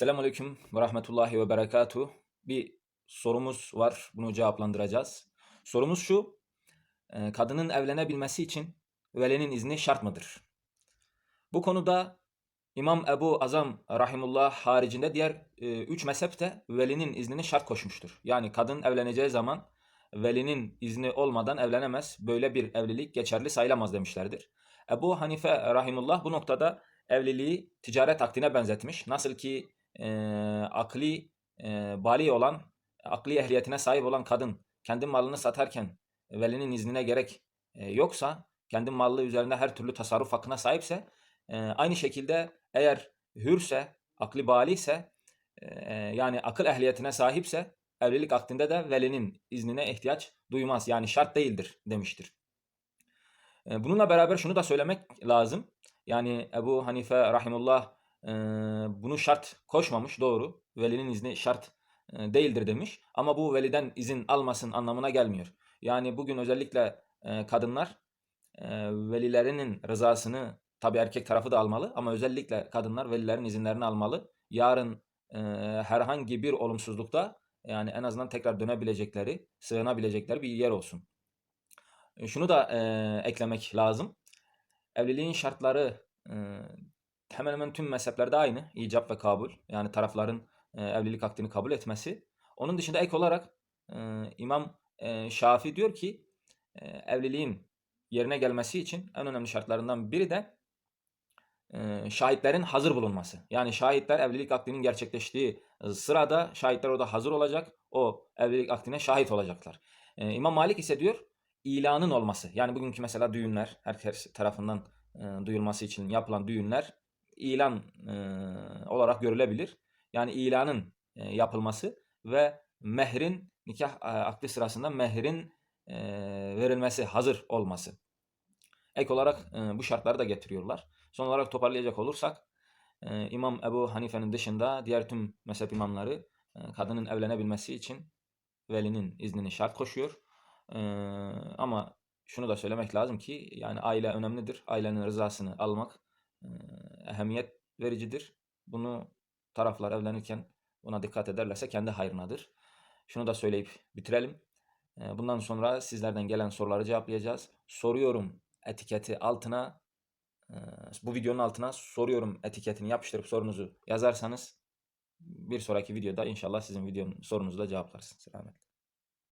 Selamünaleyküm ve rahmetullahi ve berekatuhu. Bir sorumuz var. Bunu cevaplandıracağız. Sorumuz şu. e, Kadının evlenebilmesi için velinin izni şart mıdır? Bu konuda İmam Ebu Azam rahimullah haricinde diğer e, üç mezhep de velinin iznini şart koşmuştur. Yani kadın evleneceği zaman velinin izni olmadan evlenemez. Böyle bir evlilik geçerli sayılamaz demişlerdir. Ebu Hanife rahimullah bu noktada evliliği ticaret akdine benzetmiş. Nasıl ki e, akli e, bali olan, akli ehliyetine sahip olan kadın kendi malını satarken velinin iznine gerek e, yoksa, kendi mallı üzerinde her türlü tasarruf hakkına sahipse, e, aynı şekilde eğer hürse, akli bali ise, e, yani akıl ehliyetine sahipse, evlilik akdinde de velinin iznine ihtiyaç duymaz. Yani şart değildir demiştir. E, Bununla beraber şunu da söylemek lazım. Yani Ebu Hanife rahimullah bunu şart koşmamış doğru. Velinin izni şart değildir demiş. Ama bu veliden izin almasın anlamına gelmiyor. Yani bugün özellikle kadınlar velilerinin rızasını tabi erkek tarafı da almalı ama özellikle kadınlar velilerin izinlerini almalı. Yarın herhangi bir olumsuzlukta yani en azından tekrar dönebilecekleri, sığınabilecekleri bir yer olsun. Şunu da eklemek lazım. Evliliğin şartları hemen hemen tüm mezheplerde aynı. İcap ve kabul. Yani tarafların e, evlilik akdini kabul etmesi. Onun dışında ek olarak e, İmam e, Şafi diyor ki e, evliliğin yerine gelmesi için en önemli şartlarından biri de e, şahitlerin hazır bulunması. Yani şahitler evlilik akdinin gerçekleştiği sırada şahitler orada hazır olacak. O evlilik akdine şahit olacaklar. E, İmam Malik ise diyor ilanın olması. Yani bugünkü mesela düğünler herkes tarafından e, duyulması için yapılan düğünler ilan e, olarak görülebilir. Yani ilanın e, yapılması ve mehrin nikah e, akdi sırasında mehrin e, verilmesi, hazır olması. Ek olarak e, bu şartları da getiriyorlar. Son olarak toparlayacak olursak e, İmam Ebu Hanife'nin dışında diğer tüm mezhep imamları e, kadının evlenebilmesi için velinin iznini şart koşuyor. E, ama şunu da söylemek lazım ki yani aile önemlidir. Ailenin rızasını almak ehemmiyet vericidir. Bunu taraflar evlenirken buna dikkat ederlerse kendi hayrınadır. Şunu da söyleyip bitirelim. E, bundan sonra sizlerden gelen soruları cevaplayacağız. Soruyorum etiketi altına e, bu videonun altına soruyorum etiketini yapıştırıp sorunuzu yazarsanız bir sonraki videoda inşallah sizin videonun sorunuzu da cevaplarız. Selametle.